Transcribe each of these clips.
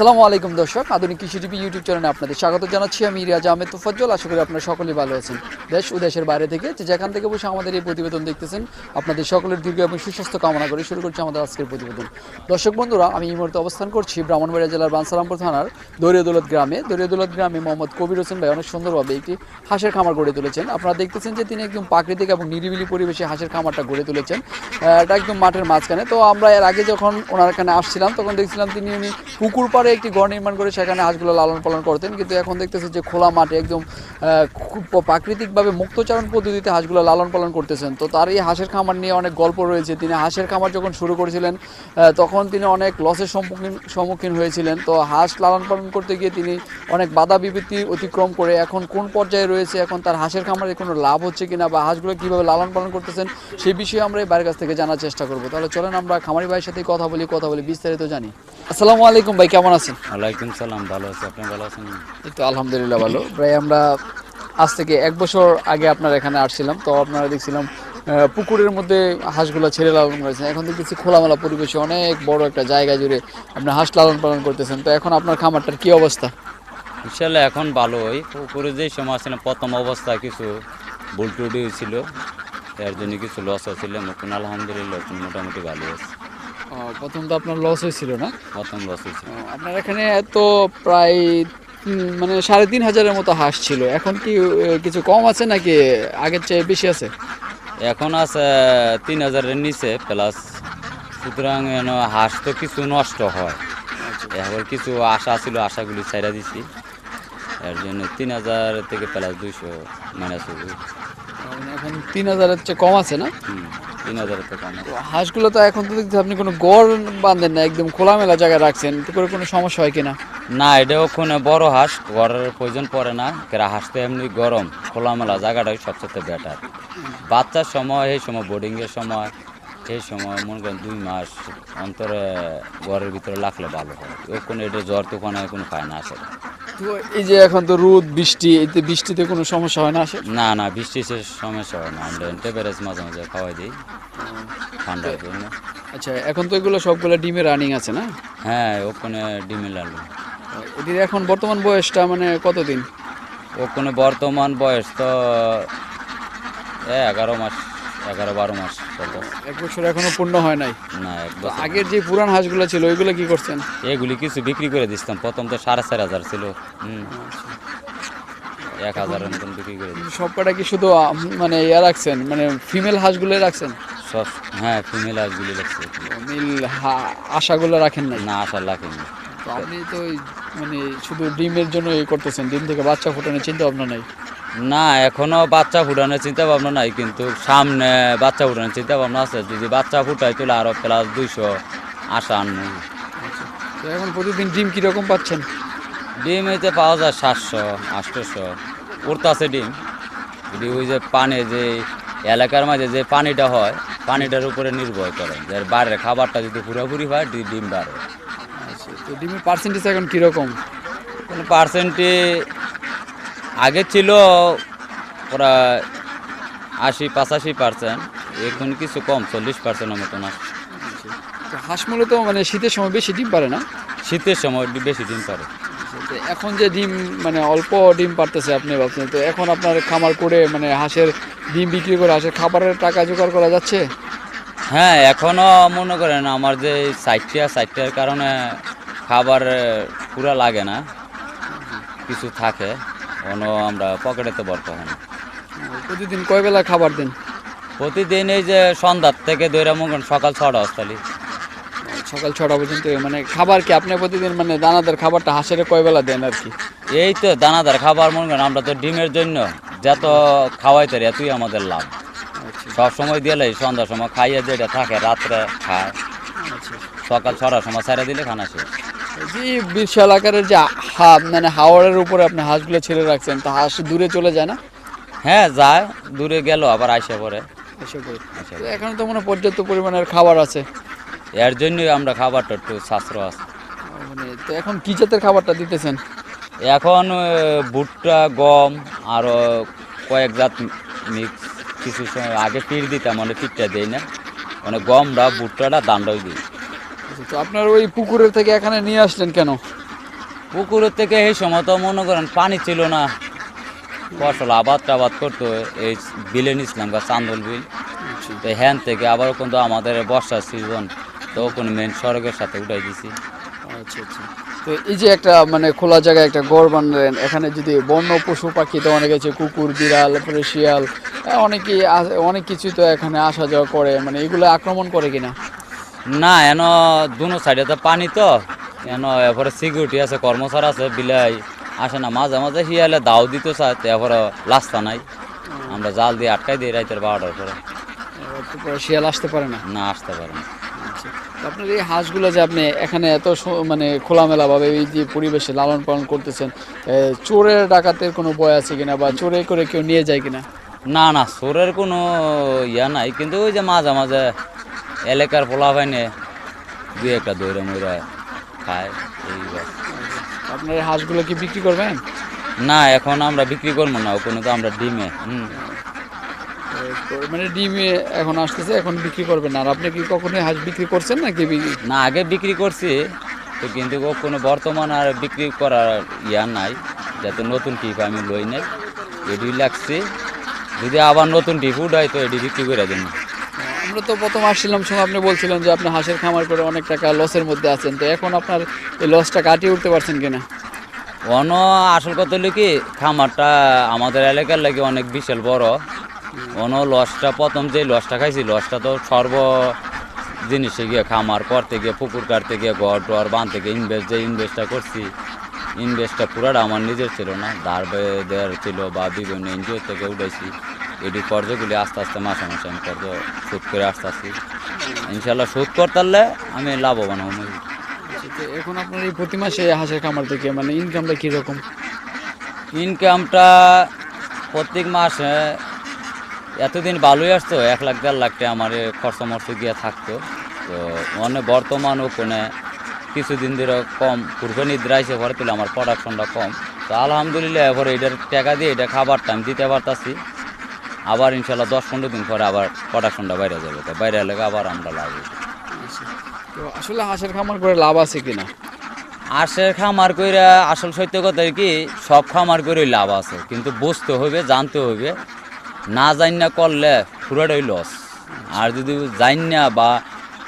আসসালামু আলাইকুম দর্শক। আধুনিক কৃষি টিভি ইউটিউব চ্যানেলে আপনাদের স্বাগত জানাচ্ছি। আমি রিয়াজ আহমেদ তোফাজ্জল। আশা করি আপনারা সকলেই ভালো আছেন। দেশ ও দেশের বাইরে থেকে যে যেখান থেকে বসে আমাদের এই প্রতিবেদন দেখতেছেন, আপনাদের সকলের দীর্ঘ এবং সুস্বাস্থ্য কামনা করে শুরু করছি আমাদের আজকের প্রতিবেদন। দর্শক বন্ধুরা, আমি এই মুহূর্তে অবস্থান করছি ব্রাহ্মণবাড়িয়া জেলার বানসারামপুর থানার দরিয়াদৌলত গ্রামে। দরিয়াদৌলত গ্রামে মোহাম্মদ কবির হোসেন ভাই অনেক সুন্দরভাবে একটি হাঁসের খামার গড়ে তুলেছেন। আপনারা দেখতেছেন যে তিনি একদম প্রাকৃতিক এবং নিরিবিলি পরিবেশে হাঁসের খামারটা গড়ে তুলেছেন। এটা একদম মাঠের মাঝখানে। তো আমরা এর আগে যখন ওনার এখানে আসছিলাম, তখন দেখছিলাম তিনি, উনি পুকুর পাড়ে একটি ঘর নির্মাণ করে সেখানে হাঁসগুলো লালন পালন করতেন। কিন্তু এখন দেখতেছি যে খোলা মাঠে একদম খুব প্রাকৃতিকভাবে মুক্তচারণ পদ্ধতিতে হাঁসগুলো লালন পালন করতেছেন। তো তার এই হাঁসের খামার নিয়ে অনেক গল্প রয়েছে। তিনি হাঁসের খামার যখন শুরু করেছিলেন তখন তিনি অনেক লসের সম্মুখীন সম্মুখীন হয়েছিলেন। তো হাঁস লালন পালন করতে গিয়ে তিনি অনেক বাধা বিপত্তি অতিক্রম করে এখন কোন পর্যায়ে রয়েছে, এখন তার হাঁসের খামারে কোনো লাভ হচ্ছে কিনা বা হাঁসগুলো কীভাবে লালন পালন করতেছেন সেই বিষয়ে আমরা এই বাইরের কাছ থেকে জানার চেষ্টা করব। তাহলে চলেন আমরা খামারি ভাইয়ের সাথে কথা বলি কথা বলি বিস্তারিত জানি। আসসালামু আলাইকুম ভাই কেমন আছেন? ওয়ালাইকুম সালাম ভালো আছি। আপনি ভালো আছেন? এই তো আলহামদুলিল্লাহ ভালো। প্রায় আমরা আজ থেকে এক বছর আগে আপনার এখানে আসছিলাম তো আপনারা দেখছিলাম পুকুরের মধ্যে হাঁসগুলো ছেড়ে লালন করেছেন। এখন দেখতেছি খোলামেলা পরিবেশে অনেক বড় একটা জায়গা জুড়ে আপনি হাঁস লালন পালন করতেছেন। তো এখন আপনার খামারটার কি অবস্থা? ইনশাল্লাহ এখন ভালোই পুকুরে যে সময় আসলে প্রথম অবস্থা কিছু বুলটুডি হয়েছিল। এর জন্য কিছু লস হয়েছিল। এখন আলহামদুলিল্লাহ মোটামুটি ভালো আছে। প্রথম তো আপনার লস হয়েছিল না? প্রথম লস হয়েছিল। আপনার এখানে তো প্রায় মানে সাড়ে তিন হাজারের মতো হাঁস ছিল। এখন কি কিছু কম আছে নাকি আগের চেয়ে বেশি আছে? এখন আছে তিন হাজারের নিচে প্লাস সুতরাং হাঁস তো কিছু নষ্ট হয়। এবার কিছু আশা ছিল আশাগুলি ছাইরা দিছি। এর জন্য তিন হাজার থেকে প্লাস দুইশো মাইনাস এখন তিন হাজারের চেয়ে কম আছে না? তিন হাজারের তো কম হাঁসগুলো তো এখন তো দেখছি আপনি কোনো গড় বাঁধেন না একদম খোলামেলা জায়গায় রাখছেন এতে করে কোনো সমস্যা হয় কিনা? না এটা ওখানে বড় হাঁস ঘরের প্রয়োজন পড়ে না কেরা হাঁস তো এমনি গরম খোলামেলা জায়গাটাই সবচেয়ে বেটার বাচ্চার সময় এই সময় বোর্ডিংয়ের সময় এই সময় মনে করেন দুই মাস অন্তরে ঘরের ভিতরে রাখলে ভালো হয়। ওখানে এটা জ্বর তুফানে কোনো পায় না। আসে তো এই যে এখন তো রোদ বৃষ্টি এতে বৃষ্টিতে কোনো সমস্যা হয় না আসে? না না বৃষ্টি সে সমস্যা হয় না। আমরা টেম্পারেজ মাঝে মাঝে খাওয়াই দিই। ঠান্ডার জন্য আচ্ছা এখন তো এগুলো সবগুলো ডিমে রানিং আছে না? হ্যাঁ ওখানে ডিমে লালু এদের এখন বর্তমান বয়সটা মানে কতদিন? ওখানে বর্তমান বয়স তো এ এগারো মাস। এগারো বারো মাস এক বছর এখনও পূর্ণ হয় নাই। না এক বছর আগের যে পুরান হাঁসগুলো ছিল ওইগুলো কি করছেন? এগুলি কিছু বিক্রি করে দিতাম প্রথম তো সাড়ে চার হাজার ছিল। হুম। এক হাজারের মতন বিক্রি করে দিই সব কটা কি শুধু মানে ইয়া রাখছেন? মানে ফিমেল হাঁসগুলো রাখছেন? সব হ্যাঁ ফিমেল হাঁসগুলি লাগছে মিল আশাগুলো রাখেন নাই? না আসার লাগেনি তো আপনি তো মানে শুধু ডিমের জন্য এই করতেছেন ডিম থেকে বাচ্চা ফোটানোর চিন্তা ভাবনা নাই? না এখনও বাচ্চা ফুটানোর চিন্তা ভাবনা নাই কিন্তু সামনে বাচ্চা ফুটানোর চিন্তা ভাবনা আছে। যদি বাচ্চা ফুটাই তুলে আরও প্লাস দুইশো আশা আনব তো এখন প্রতিদিন ডিম কীরকম পাচ্ছেন? ডিম এতে পাওয়া যায় সাতশো আটশোশো। উড়তাছে ডিম। যদি ওই যে পানি যে এলাকার মাঝে যে পানিটা হয় পানিটার উপরে নির্ভর করে। যে বাইরের খাবারটা যদি পুরোপুরি হয় ডিম বাড়ে। আচ্ছা তো ডিমের পার্সেন্টেজ এখন কীরকম? কোনো পার্সেন্টে আগে ছিল প্রায় আশি পাঁচাশি পার্সেন্ট এখন কিছু কম চল্লিশ পার্সেন্টের মতন আসে তো হাঁস মূলত মানে শীতের সময় বেশি ডিম পারে না? শীতের সময় বেশি ডিম পারে। এখন যে ডিম মানে অল্প ডিম পারতেছে আপনি ভাবছেন তো এখন আপনার খামার করে মানে হাঁসের ডিম বিক্রি করে হাঁসের খাবারের টাকা জোগাড় করা যাচ্ছে? হ্যাঁ এখনও মনে করেন আমার যে সাইটটা সাইটটার কারণে খাবার পুরা লাগে না। কিছু থাকে। অন্য আমরা পকেটে তো বরতে হয় না। প্রতিদিন কয় বেলা খাবার দেন? প্রতিদিন এই যে সন্ধ্যার থেকে দৈরা করেন সকাল ছটা অস্তালি সকাল ছটা পর্যন্ত মানে খাবার কি আপনি প্রতিদিন মানে দানাদার খাবারটা হাঁসের কয় বেলা দেন আর কি? এই তো দানাদার খাবার মনে করেন আমরা তো ডিমের জন্য যত খাওয়াইতে রে এতই আমাদের লাভ। সব সময় দিলে সন্ধ্যার সময় খাইয়ে যেটা থাকে রাত্রে খায়। সকাল ছটার সময় ছেড়ে দিলে খানা শেষ। যে বিশাল আকারের যে হা মানে হাওড়ের উপরে আপনি হাঁসগুলো ছেড়ে রাখছেন তো হাঁস দূরে চলে যায় না? হ্যাঁ যায় দূরে গেল আবার আইসে পরে এসে করে আচ্ছা। তো এখন তো মনে পর্যাপ্ত পরিমাণের খাবার আছে। এর জন্যই আমরা খাবারটা একটু সাশ্রয় আছে। মানে তো এখন কি জাতের খাবারটা দিতেছেন? এখন আহ, ভুট্টা গম আরও কয়েক জাত মিক্স কিছু সময় আগে পিঠ দিতাম মানে পিঠটা দেই না। মানে গমটা ভুট্টাটা দান্ডই দিই। তো আপনার ওই পুকুরের থেকে এখানে নিয়ে আসলেন কেন? পুকুরের থেকে এই সময় তো মনে করেন পানি ছিল না। ফসল আবাদ টাবাদ করতো এই বিলে নিছিলাম গা চান্দল বিল। তো হ্যান থেকে আবার কিন্তু আমাদের বর্ষার সিজন তো ওখানে মেন সড়কের সাথে উঠাই দিছি। আচ্ছা আচ্ছা। তো এই যে একটা মানে খোলা জায়গায় একটা ঘর বানালেন এখানে যদি বন্য পশু পাখি তো অনেক আছে কুকুর বিড়াল তারপরে শিয়াল অনেকেই অনেক কিছু তো এখানে আসা যাওয়া করে মানে এগুলো আক্রমণ করে কিনা? না এন দুনো সাইডে তো পানি তো। এন এরপরে সিকিউরিটি আছে কর্মচার আছে বিলাই আসে না। মাঝে মাঝে হিয়ালে দাও দিত চায় এরপরে লাস্তা নাই। আমরা জাল দিয়ে আটকাই দিই রাইতের বারোটার পরে। শিয়াল আসতে পারে না? না আসতে পারে না। আচ্ছা। আপনার এই হাঁসগুলো যে আপনি এখানে এত মানে খোলামেলা ভাবে এই যে পরিবেশে লালন পালন করতেছেন চোরের ডাকাতের কোনো ভয় আছে কিনা বা চোরে করে কেউ নিয়ে যায় কিনা? না না চোরের কোনো ইয়া নাই। কিন্তু ওই যে মাঝে মাঝে এলাকার পোলা পাইনে দুই একটা দৈরা ময়রা খায় এই। আপনার এই হাঁসগুলো কি বিক্রি করবেন? না এখন আমরা বিক্রি করব না ওখানে তো আমরা ডিমে। হুম। মানে ডিমে এখন আসতেছে এখন বিক্রি করবেন আর আপনি কি কখনো হাঁস বিক্রি করছেন নাকি বি- না আগে বিক্রি করছি তো কিন্তু কোনো বর্তমান আর বিক্রি করার ইয়া নাই যাতে নতুন টিপ আমি লই নাই। এডি লাগছে যদি আবার নতুন টিপ উঠাই তো এডি বিক্রি করে দিন। আমরা তো প্রথম আসছিলাম সময় আপনি বলছিলেন যে আপনি হাঁসের খামার করে অনেক টাকা লসের মধ্যে আছেন। তো এখন আপনার এই লসটা কাটিয়ে উঠতে পারছেন কিনা? অন আসল কথা হলো কি, খামারটা আমাদের এলাকার লাগে অনেক বিশাল বড়। অন লসটা প্রথম যে লসটা খাইছি লসটা তো সর্ব জিনিসে গিয়ে খামার করতে গিয়ে, পুকুর কাটতে গিয়ে, ঘর টর বাঁধতে গিয়ে ইনভেস্ট যে ইনভেস্টটা করছি ইনভেস্টটা পুরাটা আমার নিজের ছিল না। ধার দেওয়ার ছিল বা বিভিন্ন এনজিও থেকে উঠেছি এটি কর্জগুলি আস্তে আস্তে মাসে মাসে আমি কর্জ শোধ করে আসতে আসছি ইনশাল্লাহ শোধ করতে পারলে আমি লাভবান হব। আচ্ছা, এখন আপনার এই প্রতি মাসে হাঁসের খামার থেকে মানে ইনকামটা কীরকম? ইনকামটা প্রত্যেক মাসে এতদিন ভালোই আসতো এক লাখ দেড় লাখ টাকা আমার খরচা মরচ গিয়ে থাকতো। তো মানে বর্তমান ওখানে কিছুদিন ধরে কম কুরবানি দ্রাইছে পরে তুলে আমার প্রোডাকশনটা কম। তো আলহামদুলিল্লাহ এবার এটার টাকা দিয়ে এটা খাবারটা আমি দিতে পারতাছি। আবার ইনশাল্লাহ দশ পনেরো দিন পরে আবার প্রোডাকশনটা বাইরে যাবে। তো বাইরে এলাকা আবার আমরা লাভ আচ্ছা, তো আসলে হাঁসের খামার করে লাভ আছে কিনা? আশের খামার কইরা আসল সত্য কথা কি সব খামার করে লাভ আছে। কিন্তু বুঝতে হবে জানতে হবে না জান না করলে পুরোটাই লস আর যদি জান না বা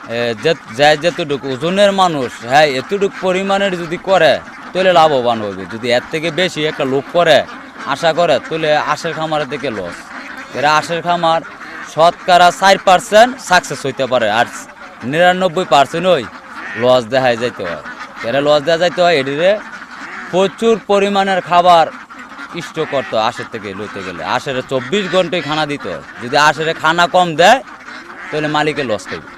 এ, যে- যে যেতটুকু ওজনের মানুষ হ্যাঁ এতটুকু পরিমাণের যদি করে তাহলে লাভবান হবে। যদি এর থেকে বেশি একটা লোক করে আশা করে তাহলে আশের খামারের থেকে লস এরা আশের খামার শতকরা চার পার্সেন্ট সাকসেস হইতে পারে আর নিরানব্বই পার্সেন্ট ওই লস দেখায় যাইতে হয়। এরা লস দেওয়া যাইতে হয় এটিরে প্রচুর পরিমাণের খাবার ইষ্ট করতো আশের থেকে লইতে গেলে। আশের চব্বিশ ঘন্টায় খানা দিত যদি আশের খানা কম দেয় তাহলে মালিকের লস খাইবে।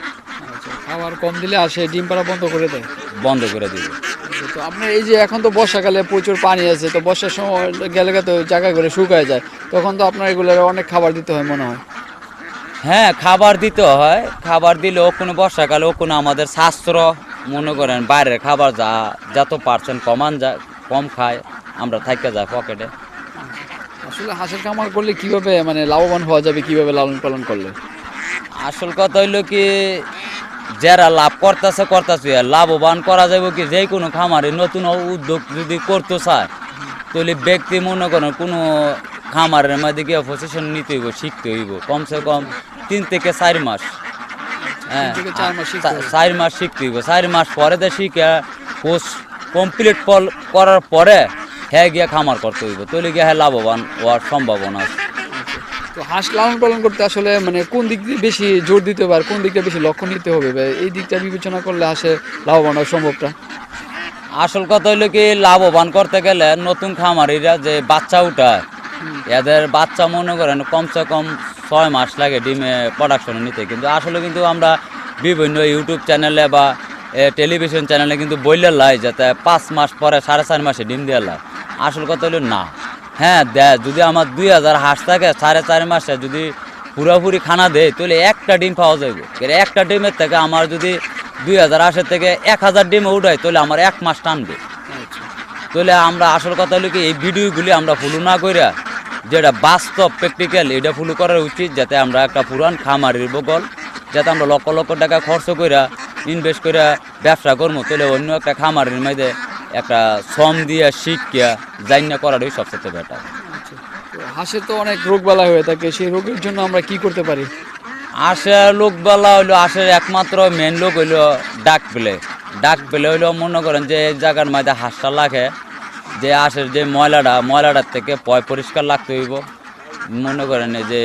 আচ্ছা খাবার কম দিলে আসে ডিম পাড়া বন্ধ করে দেয়। বন্ধ করে দিবে। তো আপনার এই যে এখন তো বর্ষাকালে প্রচুর পানি আছে তো বর্ষার সময় গেলে তো জায়গাগুলো শুকায় যায়। তখন তো আপনার এগুলোর অনেক খাবার দিতে হয় মনে হয়। হ্যাঁ খাবার দিতে হয়। খাবার দিলেও কোনো বর্ষাকালে কোনো আমাদের শাস্ত্র মনে করেন বাইরের খাবার যা যত পার্সেন্ট কমান যা কম খায় আমরা থাকতে যাই পকেটে। আসলে হাঁসের খামার করলে কীভাবে মানে লাভবান হওয়া যাবে কীভাবে লালন পালন করলে? আসল কথা হইল কি যারা লাভ করতেছে করতেছে। লাভবান করা যাবে কি? যে কোনো খামারে নতুন উদ্যোগ যদি করতে চায় তাহলে ব্যক্তি মনে করেন কোনো খামারের মধ্যে গিয়ে পজিশন নিতে হইব শিখতে হইব। কমসে কম তিন থেকে চার মাস। হ্যাঁ চার মাস শিখতে হবে। চার মাস শিখতে হইব। চার মাস পরে তো শিখে কোর্স কমপ্লিট করার পরে হ্যাঁ গিয়ে খামার করতে হইব। তাহলে গিয়ে হ্যাঁ লাভবান হওয়ার সম্ভাবনা আছে। তো হাঁস লালন পালন করতে আসলে মানে কোন দিক দিয়ে বেশি জোর দিতে হবে আর কোন দিকটা বেশি লক্ষ্য নিতে হবে? এই দিকটা বিবেচনা করলে হাঁসে লাভবান হওয়া সম্ভবটা আসল কথা হইল কি লাভবান করতে গেলে নতুন খামারিরা যে বাচ্চা উঠায় এদের বাচ্চা মনে করেন কমসে কম ছয় মাস লাগে ডিমে প্রোডাকশনে নিতে। কিন্তু আসলে কিন্তু আমরা বিভিন্ন ইউটিউব চ্যানেলে বা টেলিভিশন চ্যানেলে কিন্তু বললে লাই যাতে পাঁচ মাস পরে সাড়ে চার মাসে ডিম দিয়ে লাই। আসল কথা হলো না। হ্যাঁ দে যদি আমার দুই হাজার হাঁস থাকে সাড়ে চার মাসে যদি পুরোপুরি খানা দেয় তাহলে একটা ডিম পাওয়া যাবে একটা ডিমের থেকে আমার যদি দুই হাজার হাঁসের থেকে এক হাজার ডিম উঠায় তাহলে আমার এক মাস টানবে। তাহলে আমরা আসল কথা হলো কি এই ভিডিওগুলি আমরা ফলো না কইরা যেটা বাস্তব প্র্যাকটিক্যাল এটা ফলো করা উচিত যাতে আমরা একটা পুরান খামারের বগল যাতে আমরা লক্ষ লক্ষ টাকা খরচ কইরা ইনভেস্ট কইরা ব্যবসা করব তাহলে অন্য একটা খামারের মধ্যে একটা শ্রম দিয়ে শিক্ষা জাইনা করাটাই সবচেয়ে বেটার আচ্ছা তো হাঁসের তো অনেক রোগবালা হয়ে থাকে সেই রোগের জন্য আমরা কি করতে পারি? আশের লোক বেলা হইল আশের একমাত্র মেন লোক হইল ডাক পেলে। ডাক পেলে হইল মনে করেন যে এই জায়গার মধ্যে হাঁসটা লাগে যে আশের যে ময়লাটা ময়লাটার থেকে পয় পরিষ্কার লাগতে হইব। মনে করেন যে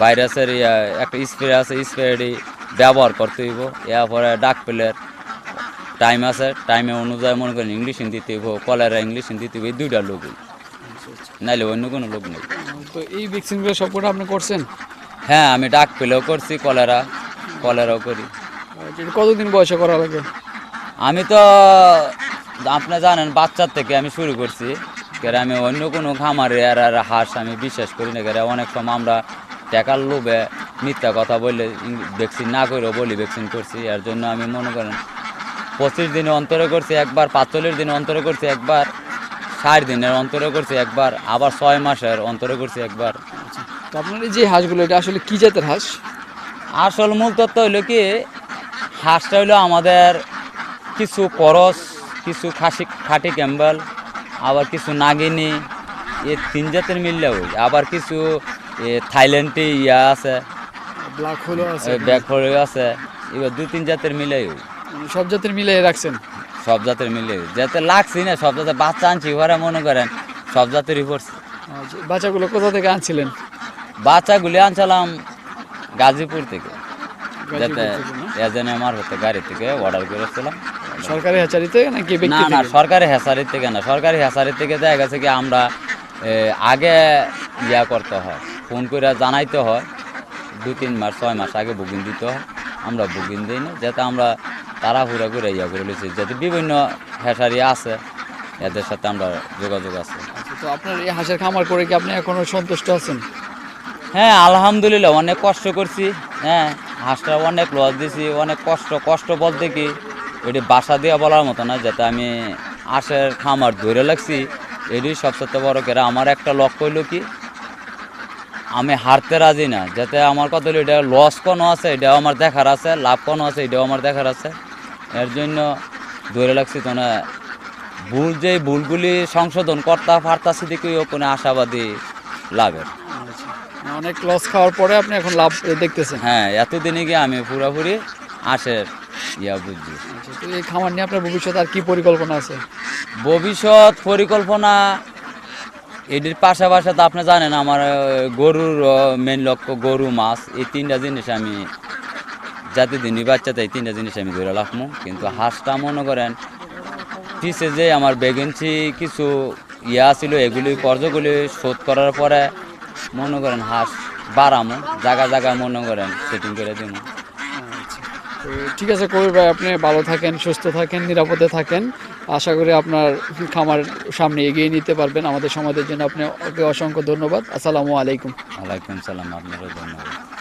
ভাইরাসের একটা স্প্রে আছে স্প্রেটি ব্যবহার করতে হইব। এরপরে ডাক পেলের টাইম আছে টাইমে অনুযায়ী মনে করেন ইংলিশ দিতে হইব কলেরা ইংলিশ দিতে হইব এই দুইটা লোক নাইলে অন্য কোনো লোক নেই। তো এই ভ্যাকসিনগুলো সবকটা আপনি করছেন? হ্যাঁ আমি ডাক পেলেও করছি কলেরা কলেরাও করি। আচ্ছা, কতদিন বয়সে করা লাগে? আমি তো আপনি জানেন বাচ্চার থেকে আমি শুরু করছি। কেরে আমি অন্য কোনো খামারে আর আর হাঁস আমি বিশ্বাস করি না। কেরে অনেক সময় আমরা টাকার লোভে মিথ্যা কথা বললে ভ্যাকসিন না করেও বলি ভ্যাকসিন করছি। এর জন্য আমি মনে করেন পঁচিশ দিনে অন্তরে করছি একবার পাঁচচল্লিশ দিনে অন্তরে করছি একবার ষাট দিনের অন্তরে করছি একবার আবার ছয় মাসের অন্তরে করছি একবার। আচ্ছা তো আপনার এই যে হাঁসগুলো এটা আসলে কি জাতের হাঁস? আসল মূল তত্ত্ব হইল কি হাঁসটা হইল আমাদের কিছু করস কিছু খাসি খাটি ক্যাম্বেল আবার কিছু নাগিনী এ তিন জাতের মিললে ওই আবার কিছু থাইল্যান্ডে ইয়া আছে ব্ল্যাক হোলও আছে। ব্যাকফল আছে এবার দু তিন জাতের মিলে ওই সব জাতের মিলে রাখছেন? সব জাতের মিলে। যাতে লাগছি না সব জাতের বাচ্চা আনছি ওরা মনে করেন সব জাতেরই পড়ছে। আচ্ছা, বাচ্চাগুলো কোথা থেকে আনছিলেন? বাচ্চাগুলি আনছিলাম গাজীপুর থেকে। যাতে থেকে? এজেন্ট আমার হতে গাড়ি থেকে অর্ডার করেছিলাম। সরকারি হ্যাচারিতে নাকি না না থেকে? সরকারি হেসারির থেকে না সরকারি হেসারির থেকে দেখা গেছে কি আমরা আগে ইয়া করতে হয় ফোন করে জানাইতে হয়। দু তিন মাস ছয় মাস আগে বুকিং দিতে হয়। আমরা বুকিং দিই না যাতে আমরা তাড়াহুড়া করে ইয়া করে লিছি যাতে বিভিন্ন হেসারি আছে এদের সাথে আমরা যোগাযোগ আছে। আচ্ছা, তো আপনার এই হাঁসের খামার করে কি আপনি এখনও সন্তুষ্ট আছেন? হ্যাঁ আলহামদুলিল্লাহ অনেক কষ্ট করছি। হ্যাঁ হাঁসটা অনেক লস দিছি অনেক কষ্ট কষ্ট বলতে কি এটি বাসা দিয়ে বলার মতো না যাতে আমি হাঁসের খামার ধরে লাগছি এটি সবচেয়ে বড় কেরা আমার একটা লক্ষ্য হইল কি আমি হারতে রাজি না যাতে আমার কথা হলো এটা লস কোনো আছে এটাও আমার দেখার আছে লাভ কোনো আছে এটাও আমার দেখার আছে। এর জন্য ধরে লাগছি তো না ভুল যে ভুলগুলি সংশোধন করতে পারতাছি দেখি কোনো আশাবাদী লাভের আচ্ছা, অনেক লস খাওয়ার পরে আপনি এখন লাভ দেখতেছেন। হ্যাঁ এতদিনে গিয়ে আমি পুরোপুরি আশের ইয়া বুঝছি আচ্ছা, তো এই খামার নিয়ে আপনার ভবিষ্যৎ আর কি পরিকল্পনা আছে? ভবিষ্যৎ পরিকল্পনা এটির পাশাপাশি তো আপনি জানেন আমার গরুর মেন লক্ষ্য গরু মাছ এই তিনটা জিনিস আমি যাতে দিনই বাচ্চা তাই তিনটা জিনিস আমি ধরে রাখব কিন্তু হাঁসটা মনে করেন পিছে যে আমার বেগেন্সি কিছু ইয়া ছিল এগুলি কর্জগুলি শোধ করার পরে মনে করেন হাঁস বাড়ামো জায়গা জায়গা মনে করেন সেটিং করে দিব আচ্ছা, ঠিক আছে কবির ভাই আপনি ভালো থাকেন সুস্থ থাকেন নিরাপদে থাকেন। আশা করি আপনার খামার সামনে এগিয়ে নিতে পারবেন আমাদের সমাজের জন্য। আপনি ওকে অসংখ্য ধন্যবাদ। আসসালামু আলাইকুম। ওয়ালাইকুম সালাম আপনারও ধন্যবাদ।